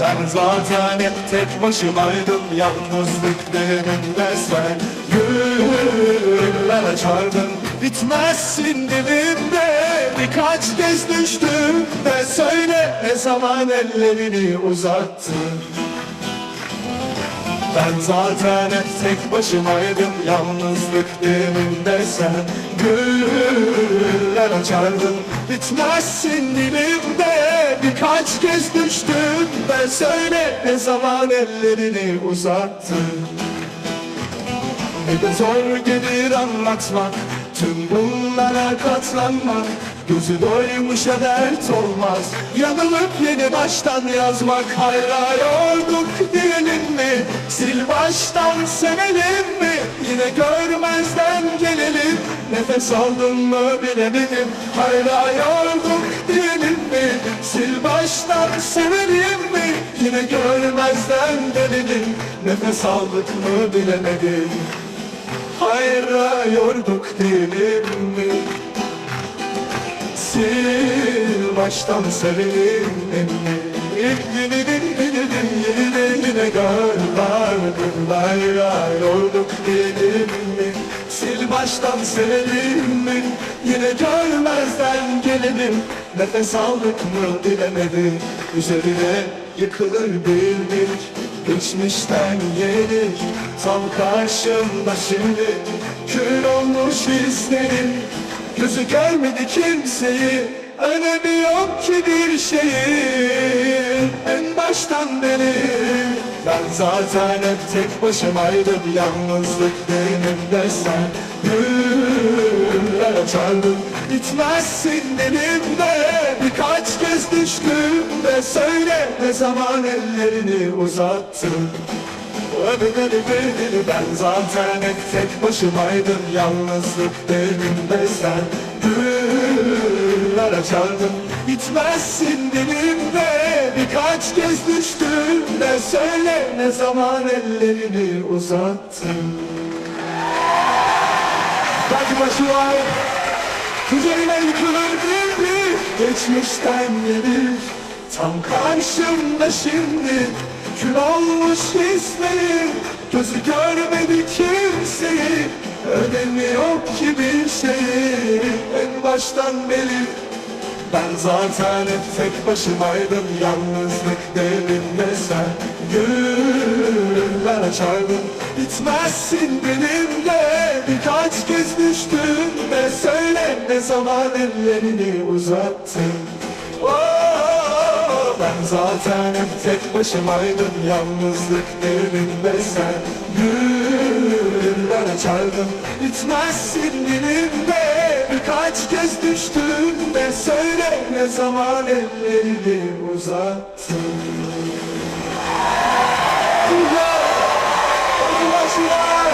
Ben zaten hep tek başımaydım Yalnızlık deneminde sen Güller açardın Bitmezsin dilimde Birkaç kez düştüm de Söyle ne zaman ellerini uzattın. Ben zaten hep tek başımaydım Yalnızlık deminde sen Güller açardın Bitmezsin dilimde Birkaç kez düştüm. Ben söyle ne zaman ellerini uzattın. Ne de zor gelir anlatmak Tüm bunlara katlanmak. Gözü doymuşa dert olmaz. Yanılıp yeni baştan yazmak. Hayra yorduk diyelim mi? Sil baştan sevelim mi? Yine görmezden gelelim Nefes aldın mı bilemedim. Hayra yorduk diyelim mi? Sil baştan sevelim mi? Yine görmezden gelelim Nefes aldık mı bilemedim. Hayra yorduk diyelim mi? Sil baştan sevelim mi? Yine gönderdim Hayra yorduk diyelim mi baştan sevelim mi Yine görmezden gelelim Nefes aldık mı bilemedim Üzerine yıkılır bildik Geçmişten yedik Tam karşımda şimdi. Kül olmuş izlerim Gözü görmedi kimseyi. Önemi yok ki bir şeyin zaten hep tek başımaydım Yalnızlık benimde sen. Güller açardın Bitmezsin elimde Birkaç kez düştüm de Söyle ne zaman ellerini uzattın. Ben zaten hep tek başımaydım Yalnızlık derimde sen. Güller açardın Bitmezsin dilimde Birkaç kez düştüm de Söyle ne zaman ellerini uzattın. Belki başı var? Üzerine yıkılır bir bir Geçmişten gelir. Tam karşımda şimdi Kül olmuş hislerim Gözü görmedi kimseyi. Önemi yok ki bir şeyi En baştan beri ben zaten hep tek başımaydım Yalnızlık derimde sen Güller açardın Bitmezsin benimle. Birkaç kez düştüm de Söyle ne zaman ellerini uzattın. Oh, Ben zaten hep tek başımaydım Yalnızlık derimde sen Güller açardın Bitmezsin dilimde. Birkaç kez düştüm de Söyle ne zaman ellerini uzattın. Başlar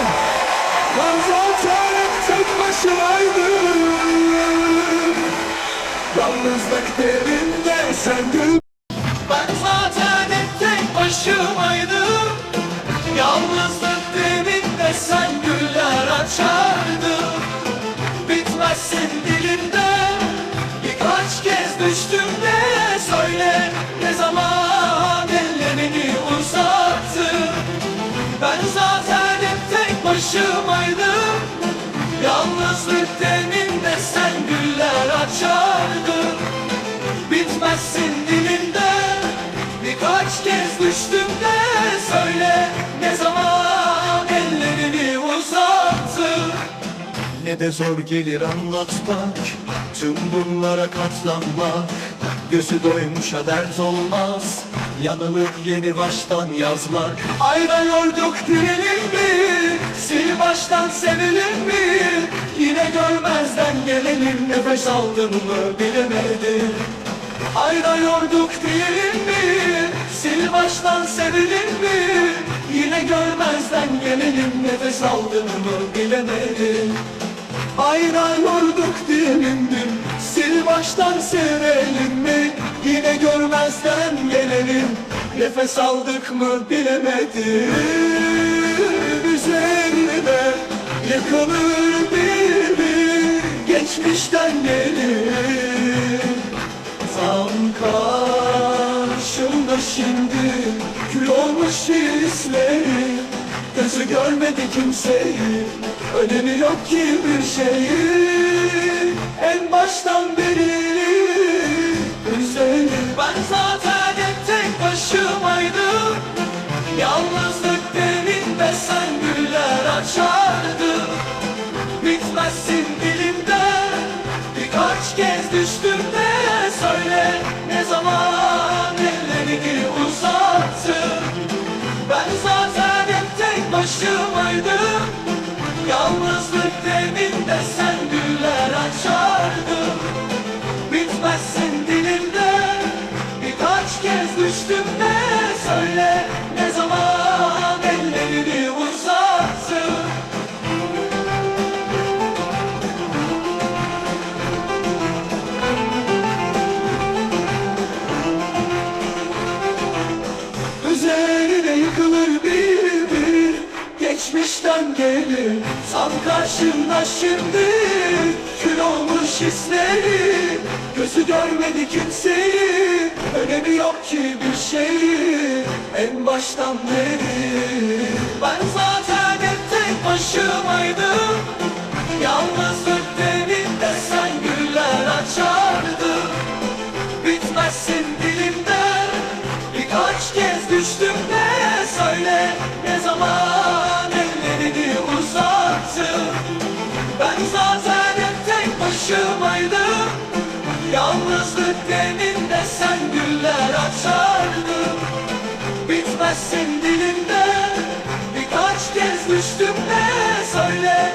Ben zaten hep tek başımaydım Yalnızlık derinde sen gül Ben zaten hep tek başımaydım Bitmezsin dilinde Birkaç kez düştüm de Söyle ne zaman ellerini uzattın Ne de zor gelir anlatmak Tüm bunlara katlanmak. Gözü doymuşa dert olmaz Yanılıp yeni baştan yazmak. Ayna yorduk diyelim mi? Sil baştan sevelim mi? Yine görmezden gelelim Nefes aldın mı bilemedim Ayna yorduk diyelim mi? Sil baştan sevelim mi? Yine görmezden gelelim Nefes aldın mı bilemedim Ayna yorduk diyelim dün Sil baştan sevelim mi? Yine görmezden gelelim Nefes aldık mı bilemedim Üzerine yıkılır bir bir Geçmişten gelir Tam karşı karşımda şimdi Kül olmuş hislerim Gözü görmedi kimseyi Önemi yok ki bir şeyin En baştan beri Üzerim Ben zaten Gelir Tam karşımda şimdi Kül olmuş hisleri. Gözü görmedi kimseyi. Önemi yok ki bir şeyi. En baştan beri. Ben zaten hep tek başımaydım. Yalnızlık deninde sen güller açardın. Bitmezsin dilimden. Birkaç kez düştüm de Söyle Deninde sen güller açardın Bitmezsin dilimden Birkaç kez düştüm de Söyle